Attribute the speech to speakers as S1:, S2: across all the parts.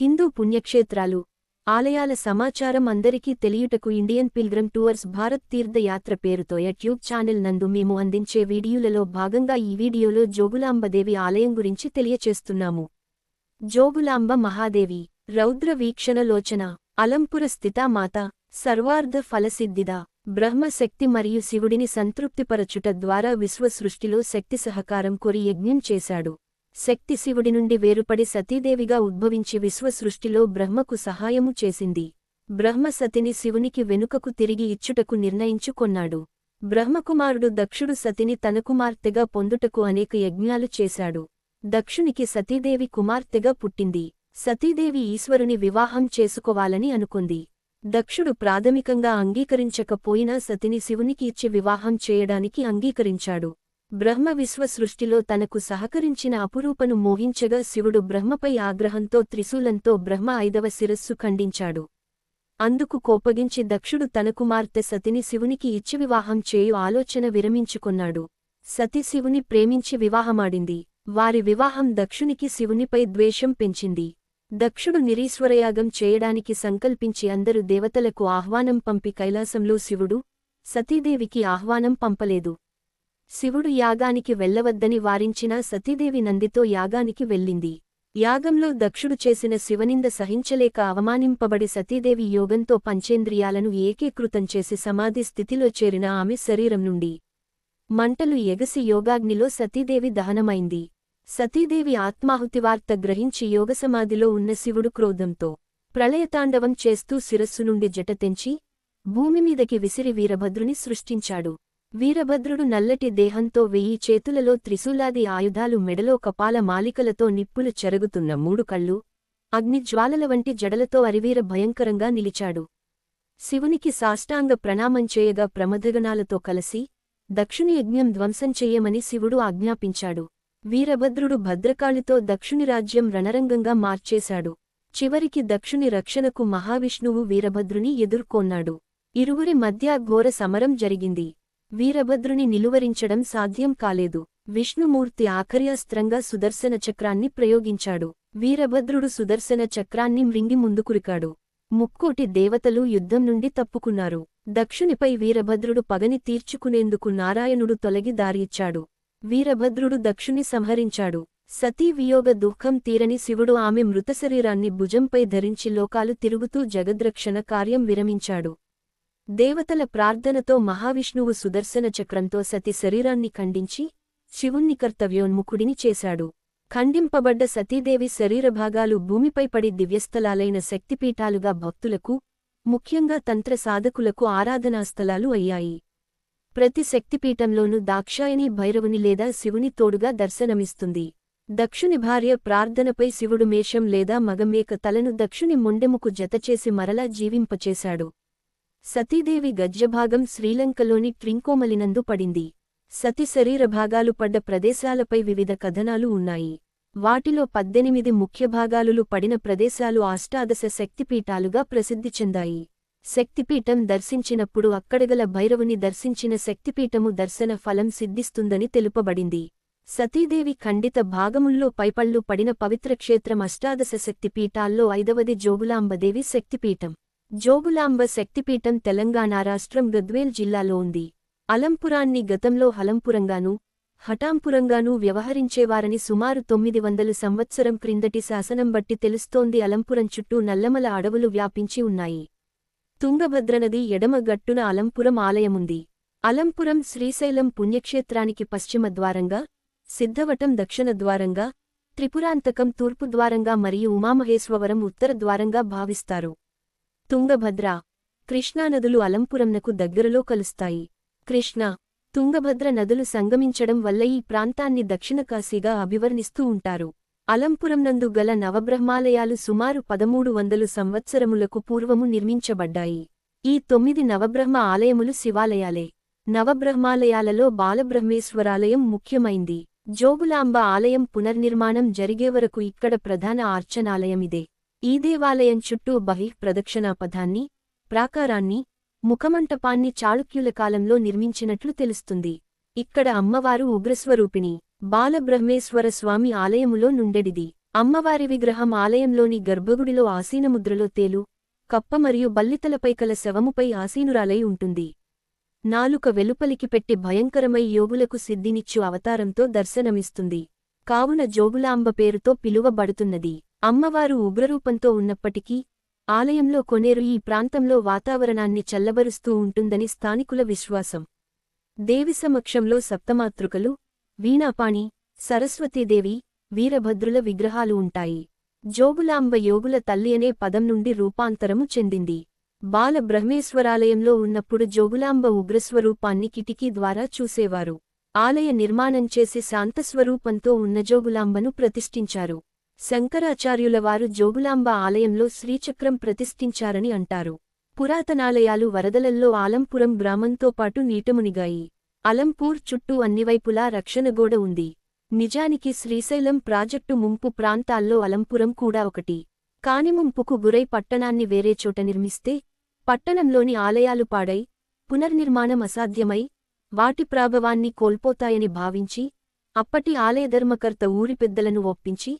S1: హిందూ పుణ్యక్షేత్రాలు. ఆలయాల సమాచారం అందరికీ తెలియుటకు ఇండియన్ పిల్గ్రమ్ టూర్స్ భారత్ తీర్థయాత్ర పేరుతో యూట్యూబ్ ఛానల్ నందు మేము అందించే వీడియోలలో భాగంగా ఈ వీడియోలో జోగులాంబదేవి ఆలయం గురించి తెలియచేస్తున్నాము. జోగులాంబ మహాదేవి రౌద్ర వీక్షణలోచన అలంపుర స్థితామాత సర్వార్ధ ఫలసిద్ధిద బ్రహ్మశక్తి మరియు శివుడిని సంతృప్తిపరచుట ద్వారా విశ్వ సృష్టిలో శక్తి సహకారం కొరి యజ్ఞం చేశాడు. శక్తి శివుడి నుండి వేరుపడి సతీదేవిగా ఉద్భవించి విశ్వసృష్టిలో బ్రహ్మకు సహాయము చేసింది. బ్రహ్మ సతిని శివునికి వెనుకకు తిరిగి ఇచ్చుటకు నిర్ణయించుకొన్నాడు బ్రహ్మకుమారుడు దక్షుడు సతిని తన కుమార్తెగా పొందుటకు అనేక యజ్ఞాలు చేశాడు. దక్షునికి సతీదేవి కుమార్తెగా పుట్టింది. సతీదేవి ఈశ్వరుని వివాహం చేసుకోవాలని అనుకుంది. దక్షుడు ప్రాథమికంగా అంగీకరించకపోయినా సతిని శివునికి ఇచ్చి వివాహం చేయడానికి అంగీకరించాడు. బ్రహ్మ విశ్వ సృష్టిలో తనకు సహకరించిన అపురూపను మోహించగా శివుడు బ్రహ్మపై ఆగ్రహంతో త్రిశూలంతో బ్రహ్మ ఐదవ శిరస్సు ఖండించాడు. అందుకు కోపగించి దక్షుడు తన కుమార్తె సతిని శివునికి ఇచ్చి వివాహం చేయు ఆలోచన విరమించుకొన్నాడు. సతి శివుని ప్రేమించి వివాహమాడింది. వారి వివాహం దక్షునికి శివునిపై ద్వేషం పెంచింది. దక్షుడు నిరీశ్వరయాగం చేయడానికి సంకల్పించి అందరు దేవతలకు ఆహ్వానం పంపి కైలాసంలో శివుడు సతీదేవికి ఆహ్వానం పంపలేదు. శివుడు యాగానికి వెళ్ళవద్దని వారించిన సతీదేవి నందితో యాగానికి వెళ్ళింది. యాగంలో దక్షుడు చేసిన శివనింద సహించలేక అవమానింపబడి సతీదేవి యోగంతో పంచేంద్రియాలను ఏకీకృతం చేసి సమాధి స్థితిలో చేరిన ఆమె శరీరం నుండి మంటలు ఎగసి యోగాగ్నిలో సతీదేవి దహనమైంది. సతీదేవి ఆత్మాహుతివార్త గ్రహించి యోగసమాధిలో ఉన్న శివుడు క్రోధంతో ప్రళయతాండవం చేస్తూ శిరస్సు నుండి జట తెంచి భూమిమీదకి విసిరి వీరభద్రుని సృష్టించాడు. వీరభద్రుడు నల్లటి దేహంతో వెయ్యి చేతులలో త్రిశూలాది ఆయుధాలు మెడలో కపాల మాలికలతో నిప్పులు చెరుగుతున్న మూడు కళ్ళు అగ్నిజ్వాలల వంటి జడలతో అరివీర భయంకరంగా నిలిచాడు. శివునికి సాష్టాంగ ప్రణామం చేయగా ప్రమదగణాలతో కలిసి దక్షుని యజ్ఞం ధ్వంసం చెయ్యమని శివుడు ఆజ్ఞాపించాడు. వీరభద్రుడు భద్రకాళితో దక్షుని రాజ్యం రణరంగంగా మార్చేశాడు. చివరికి దక్షుని రక్షణకు మహావిష్ణువు వీరభద్రుని ఎదుర్కొన్నాడు. ఇరువురి మధ్య ఘోర సమరం జరిగింది. వీరభద్రుని నిలువరించడం సాధ్యం కాలేదు. విష్ణుమూర్తి ఆఖర్యాస్త్రంగా సుదర్శన చక్రాన్ని ప్రయోగించాడు. వీరభద్రుడు సుదర్శన చక్రాన్ని మృంగి ముందుకురికాడు. ముక్కోటి దేవతలు యుద్ధం నుండి తప్పుకున్నారు. దక్షునిపై వీరభద్రుడు పగని తీర్చుకునేందుకు నారాయణుడు తొలగి దారిచ్చాడు వీరభద్రుడు దక్షుని సంహరించాడు. సతీ వియోగ దుఃఖం తీరని శివుడు ఆమె మృతశరీరాన్ని భుజంపై ధరించి లోకాలు తిరుగుతూ జగద్రక్షణ కార్యం విరమించాడు. దేవతల ప్రార్థనతో మహావిష్ణువు సుదర్శన చక్రంతో సతి శరీరాన్ని ఖండించి శివుణ్ణి కర్తవ్యోన్ముఖుడిని చేశాడు. ఖండింపబడ్డ సతీదేవి శరీరభాగాలు భూమిపై పడి దివ్యస్థలాలైన శక్తిపీఠాలుగా భక్తులకు ముఖ్యంగా తంత్ర సాధకులకు ఆరాధనాస్థలాలు అయ్యాయి. ప్రతి శక్తిపీఠంలోనూ దాక్షాయని భైరవుని లేదా శివుని తోడుగా దర్శనమిస్తుంది. దక్షుని భార్య ప్రార్థనపై శివుడు మేషం లేదా మగమేక తలను దక్షుని మొండెముకు జతచేసి మరలా జీవింపచేశాడు. సతీదేవి గజ్జభాగం శ్రీలంకలోని ట్రింకోమలినందు పడింది. సతి శరీర భాగాలు పడ్డ ప్రదేశాలపై వివిధ కథనాలు ఉన్నాయి. వాటిలో పద్దెనిమిది ముఖ్య భాగాలులు పడిన ప్రదేశాలు అష్టాదశ శక్తిపీఠాలుగా ప్రసిద్ధి చెందాయి. శక్తిపీఠం దర్శించినప్పుడు అక్కడగల భైరవుని దర్శించిన శక్తిపీఠము దర్శన ఫలం సిద్ధిస్తుందని తెలుపబడింది. సతీదేవి ఖండిత భాగముల్లో పైపళ్ళు పడిన పవిత్రక్షేత్రం అష్టాదశ శక్తిపీఠాల్లో ఐదవది జోగులాంబదేవి శక్తిపీఠం. జోగులాంబ శక్తిపీఠం తెలంగాణ రాష్ట్రం గద్వేల్ జిల్లాలో ఉంది. అలంపురాన్ని గతంలో హలంపురంగానూ హఠాంపురంగానూ వ్యవహరించేవారని సుమారు తొమ్మిది వందలు సంవత్సరం క్రిందటి శాసనం బట్టి తెలుస్తోంది అలంపురం చుట్టూ నల్లమల అడవులు వ్యాపించి ఉన్నాయి. తుంగభద్రనది ఎడమ గట్టున అలంపురం ఆలయముంది. అలంపురం శ్రీశైలం పుణ్యక్షేత్రానికి పశ్చిమ ద్వారంగా సిద్ధవటం దక్షిణ ద్వారంగా త్రిపురాంతకం తూర్పు ద్వారంగా మరియు ఉమామహేశ్వరం ఉత్తర ద్వారంగా భావిస్తారు. తుంగభద్ర. కృష్ణానదులు అలంపురంనకు దగ్గరలో కలుస్తాయి. కృష్ణ తుంగభద్ర నదులు సంగమించడం వల్ల ఈ ప్రాంతాన్ని దక్షిణకాశీగా అభివర్ణిస్తూ ఉంటారు. అలంపురంనందు గల నవబ్రహ్మాలయాలు సుమారు పదమూడు వందలు సంవత్సరములకు పూర్వము నిర్మించబడ్డాయి. ఈ తొమ్మిది నవబ్రహ్మ ఆలయములు శివాలయాలే. నవబ్రహ్మాలయాలలో బాలబ్రహ్మేశ్వరాలయం ముఖ్యమైంది. జోగులాంబ ఆలయం పునర్నిర్మాణం జరిగే వరకు ఇక్కడ ప్రధాన ఆర్చనాలయమిదే. ఈ దేవాలయం చుట్టూ బహిః ప్రదక్షిణాపథాన్ని ప్రాకారాన్ని ముఖమంటపాన్ని చాళుక్యుల కాలంలో నిర్మించినట్లు తెలుస్తుంది. ఇక్కడ అమ్మవారు ఉగ్రస్వరూపిణి బాలబ్రహ్మేశ్వర స్వామి ఆలయములో నుండెడిది. అమ్మవారి విగ్రహం ఆలయంలోని గర్భగుడిలో ఆసీనముద్రలో తేలు కప్ప మరియు బల్లితలపై కల శవముపై ఆసీనురాలై ఉంటుంది. నాలుక వెలుపలికి పెట్టి భయంకరమై యోగులకు సిద్ధినిచ్చు అవతారంతో దర్శనమిస్తుంది. కావున జోగులాంబ పేరుతో పిలువబడుతున్నది. అమ్మవారు ఉగ్రరూపంతో ఉన్నప్పటికీ ఆలయంలో కొనేరు ఈ ప్రాంతంలో వాతావరణాన్ని చల్లబరుస్తూ ఉంటుందని స్థానికుల విశ్వాసం. దేవి సమక్షంలో సప్తమాతృకలు వీణాపాణి సరస్వతీదేవి వీరభద్రుల విగ్రహాలు ఉంటాయి. జోగులాంబ యోగుల తల్లి అనే పదం నుండి రూపాంతరము చెందింది. బాల బ్రహ్మేశ్వరాలయంలో ఉన్నప్పుడు జోగులాంబ ఉగ్రస్వరూపాన్ని కిటికీ ద్వారా చూసేవారు. ఆలయ నిర్మాణం చేసి శాంతస్వరూపంతో ఉన్న జోగులాంబను ప్రతిష్ఠించారు. శంకరాచార్యుల వారు జోగులాంబ ఆలయంలో శ్రీచక్రం ప్రతిష్ఠించారని అంటారు. పురాతనాలయాలు వరదలల్లో ఆలంపురం గ్రామంతో పాటు నీటమునిగాయి. అలంపూర్ చుట్టూ అన్నివైపులా రక్షణగోడ ఉంది. నిజానికి శ్రీశైలం ప్రాజెక్టు ముంపు ప్రాంతాల్లో అలంపురం కూడా ఒకటి. కాని ముంపుకు గురై పట్టణాన్ని వేరే చోట నిర్మిస్తే పట్టణంలోని ఆలయాలు పాడై పునర్నిర్మాణం అసాధ్యమై వాటి ప్రాభవాన్ని కోల్పోతాయని భావించి అప్పటి ఆలయధర్మకర్త ఊరి పెద్దలను ఒప్పించి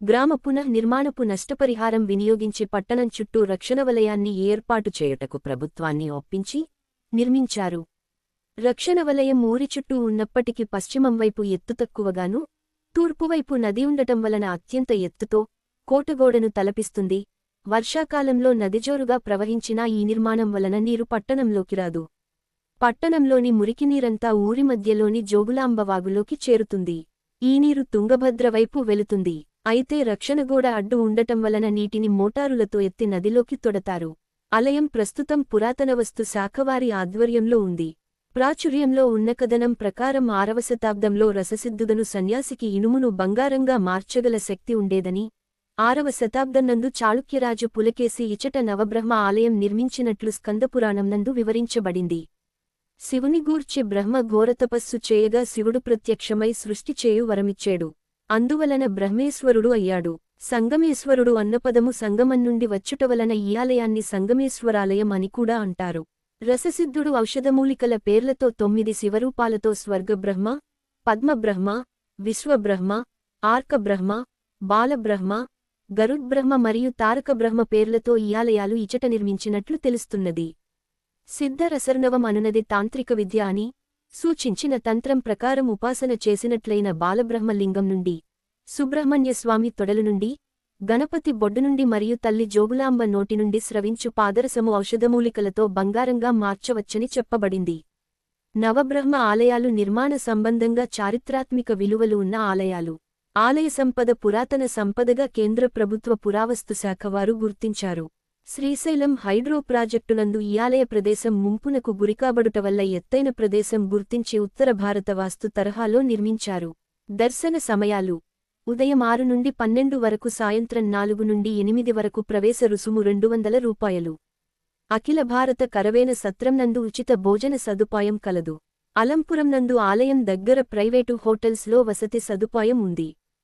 S1: గ్రామ పునర్నిర్మాణపు నష్టపరిహారం వినియోగించి పట్టణం చుట్టూ రక్షణ వలయాన్ని ఏర్పాటు చేయుటకు ప్రభుత్వాన్ని ఒప్పించి నిర్మించారు. రక్షణ వలయం ఊరి చుట్టూ ఉన్నప్పటికీ పశ్చిమం వైపు ఎత్తు తక్కువగాను తూర్పువైపు నది ఉండటం వలన అత్యంత ఎత్తుతో కోటగోడను తలపిస్తుంది. వర్షాకాలంలో నదిజోరుగా ప్రవహించినా ఈ నిర్మాణం వలన నీరు పట్టణంలోకి రాదు. పట్టణంలోని మురికినీరంతా ఊరి మధ్యలోని జోగులాంబవాగులోకి చేరుతుంది. ఈ నీరు తుంగభద్ర వైపు వెళుతుంది. అయితే రక్షణగోడ అడ్డు ఉండటం వలన నీటిని మోటారులతో ఎత్తి నదిలోకి తొడతారు. ఆలయం ప్రస్తుతం పురాతన వస్తు శాఖవారి ఆధ్వర్యంలో ఉంది. ప్రాచుర్యంలో ఉన్న కథనం ప్రకారం ఆరవ శతాబ్దంలో రససిద్ధుదను సన్యాసికి ఇనుమును బంగారంగా మార్చగల శక్తి ఉండేదని ఆరవ శతాబ్దంనందు చాళుక్యరాజు పులకేసి ఇచట నవబ్రహ్మ ఆలయం నిర్మించినట్లు స్కందపురాణం నందు వివరించబడింది. శివుని గూర్చి బ్రహ్మ ఘోరతపస్సు చేయగా శివుడు ప్రత్యక్షమై సృష్టి చేయు వరమిచ్చాడు. అందువలన బ్రహ్మేశ్వరుడు అయ్యాడు. సంగమేశ్వరుడు అన్నపదము సంగమన్నుండి వచ్చుట వలన ఈ ఆలయాన్ని సంగమేశ్వరాలయం అని కూడా అంటారు. రససిద్ధుడు ఔషధమూలికల పేర్లతో తొమ్మిది శివరూపాలతో స్వర్గబ్రహ్మ పద్మబ్రహ్మ విశ్వబ్రహ్మ ఆర్కబ్రహ్మ బాలబ్రహ్మ గరుడ్బ్రహ్మ మరియు తారకబ్రహ్మ పేర్లతో ఈ ఆలయాలు ఇచట నిర్మించినట్లు తెలుస్తున్నది. సిద్ధరసర్ణవం అనునది తాంత్రిక విద్య అని సూచించిన తంత్రం ప్రకారం ఉపాసన చేసినట్లయిన బాలబ్రహ్మలింగం నుండి సుబ్రహ్మణ్యస్వామి తొడలు నుండి గణపతి బొడ్డు నుండి మరియు తల్లి జోగులాంబ నోటి నుండి స్రవించు పాదరసము ఔషధమూలికలతో బంగారంగా మార్చవచ్చని చెప్పబడింది. నవబ్రహ్మ ఆలయాలు నిర్మాణ సంబంధంగా చారిత్రాత్మిక విలువలు ఉన్న ఆలయాలు. ఆలయ సంపద పురాతన సంపదగా కేంద్ర ప్రభుత్వ పురావస్తు శాఖ వారు గుర్తించారు. శ్రీశైలం హైడ్రో ప్రాజెక్టునందు ఈ ప్రదేశం ముంపునకు గురికాబడుట వల్ల ఎత్తైన ప్రదేశం గుర్తించి ఉత్తర భారత వాస్తు తరహాలో నిర్మించారు. దర్శన సమయాలు. ఉదయం ఆరు నుండి పన్నెండు వరకు సాయంత్రం నాలుగు నుండి ఎనిమిది వరకు ప్రవేశ రుసుము రెండు వందల రూపాయలు. అఖిల భారత కరవేన సత్రం నందు ఉచిత భోజన సదుపాయం కలదు. అలంపురం నందు ఆలయం దగ్గర ప్రైవేటు హోటల్స్లో వసతి సదుపాయం ఉంది.